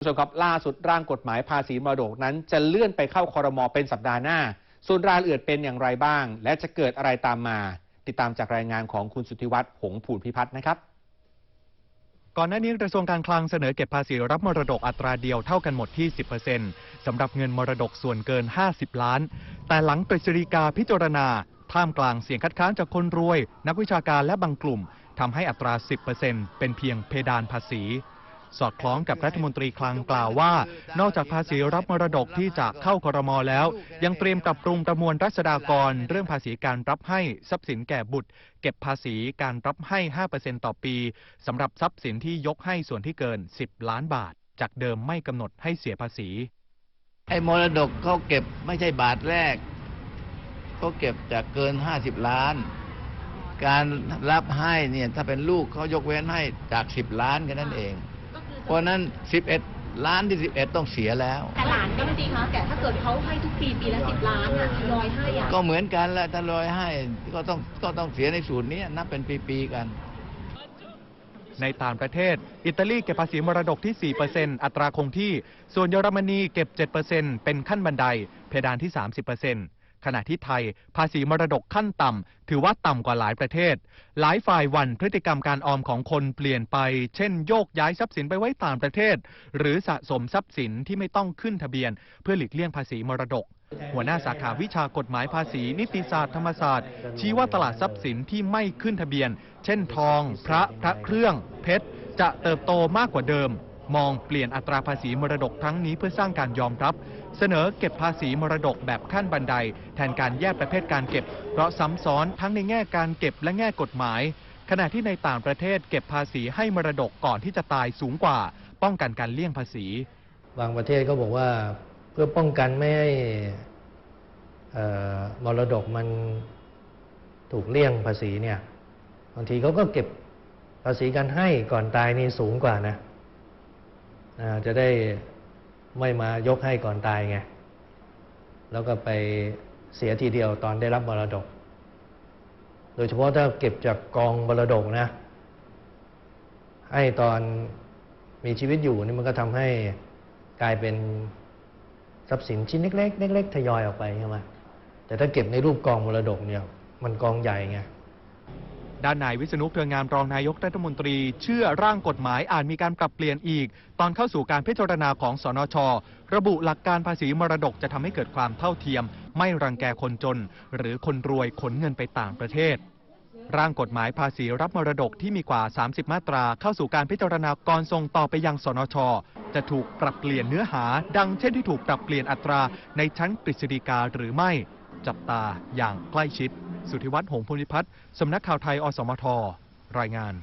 คุณผู้ชมครับล่าสุดร่างกฎหมายภาษีมรดกนั้น จะเลื่อนไปเข้าคอรมอเป็นสัปดาห์หน้า ส่วนรายละเอียดเป็นอย่างไรบ้าง และจะเกิดอะไรตามมา ติดตามจากรายงานของคุณสุทธิวัฒน์หงผูนพิพัฒน์นะครับ ก่อนหน้านี้กระทรวงการคลังเสนอเก็บภาษีรับมรดกอัตราเดียวเท่ากันหมดที่ 10%สำหรับเงินมรดกส่วนเกิน 50 ล้าน แต่หลังกฤษฎีกาพิจารณา ท่ามกลางเสียงคัดค้านจากคนรวย นักวิชาการและบางกลุ่มทำให้อัตรา 10%เป็นเพียงเพดานภาษี สอดคล้องกับรัฐมนตรีคลังกล่าวว่า นอกจากภาษีรับมรดกที่จะเข้าครมแล้ว ยังเตรียมปรับปรุงประมวลรัษฎากร เรื่องภาษีการรับให้ทรัพย์สินแก่บุตร เก็บภาษีการรับให้ 5%ต่อปีสำหรับทรัพย์สินที่ยกให้ส่วนที่เกิน 10 ล้านบาท จากเดิมไม่กำหนดให้เสียภาษีไอ้มรดกเขาเก็บไม่ใช่บาทแรกเขาเก็บจากเกินห้าสิบล้าน การรับให้เนี่ยถ้าเป็นลูกเขายกเว้นให้จากสิบล้านแค่นั้นเอง ราะฉะนั้นสิบเอ็ดล้านที่สิบเอ็ดต้องเสียแล้ว แต่หลานก็ไม่จริงคะแต่ถ้าเกิดเขาให้ทุกปีปีละสิบล้านอะทยอยให้อะก็เหมือนกันแหละถ้าลอยให้ก็ต้องก็ต้องเสียในสูตรนี้นับเป็นปีๆกัน ในต่างประเทศ อิตาลีเก็บภาษีมรดกที่ 4%อัตราคงที่ ส่วนเยอรมนีเก็บ 7%เป็นขั้นบันได เพดานที่ 30% ขณะที่ไทย ภาษีมรดกขั้นต่ำ ถือว่าต่ำกว่าหลายประเทศ หลายฝ่ายวันพฤติกรรมการออมของคนเปลี่ยนไป เช่น โยกย้ายทรัพย์สินไปไว้ต่างประเทศ หรือสะสมทรัพย์สินที่ไม่ต้องขึ้นทะเบียน เพื่อหลีกเลี่ยงภาษีมรดกหัวหน้าสาขาวิชากฎหมายภาษี นิติศาสตร์ธรรมศาสตร์ ชี้ว่าตลาดทรัพย์สินที่ไม่ขึ้นทะเบียน เช่นทอง พระพระเครื่อง เพชร จะเติบโตมากกว่าเดิม มองเปลี่ยนอัตราภาษีมรดกครั้งนี้เพื่อสร้างการยอมรับ เสนอเก็บภาษีมรดกแบบขั้นบันได แทนการแยกประเภทการเก็บ เพราะซ้ำซ้อนทั้งในแง่การเก็บและแง่กฎหมาย ขณะที่ในต่างประเทศเก็บภาษีให้มรดกก่อนที่จะตายสูงกว่า ป้องกันการเลี่ยงภาษี บางประเทศก็บอกว่าเพื่อป้องกันไม่ให้มรดกมันถูกเลี่ยงภาษีเนี่ยบางทีเขาก็เก็บภาษีการให้ก่อนตายนี่สูงกว่านะ จะได้ไม่มายกให้ก่อนตายไง แล้วก็ไปเสียทีเดียวตอนได้รับมรดก โดยเฉพาะถ้าเก็บจากกองมรดกนะ ให้ตอนมีชีวิตอยู่นี่มันก็ทำให้กลายเป็นทรัพย์สินชิ้นเล็กๆเล็กๆทยอยออกไปใช่ไหมแต่ถ้าเก็บในรูปกองมรดกเนี่ย มันกองใหญ่ไง ด้านนายวิษณุเครืองามรองนายกรัฐมนตรี เชื่อร่างกฎหมายอาจมีการปรับเปลี่ยนอีก ตอนเข้าสู่การพิจารณาของสนช ระบุหลักการภาษีมรดกจะทำให้เกิดความเท่าเทียม ไม่รังแกคนจน หรือคนรวยขนเงินไปต่างประเทศ ร่างกฎหมายภาษีรับมรดกที่มีกว่า 30 มาตราเข้าสู่การพิจารณาก่อนส่งต่อไปยังสนช จะถูกปรับเปลี่ยนเนื้อหา ดังเช่นที่ถูกปรับเปลี่ยนอัตราในชั้นกฤษฎีกาหรือไม่ จับตาอย่างใกล้ชิด สุทธิวัฒน์ หงส์ภูมิพัฒน์ สำนักข่าวไทย อสมท รายงาน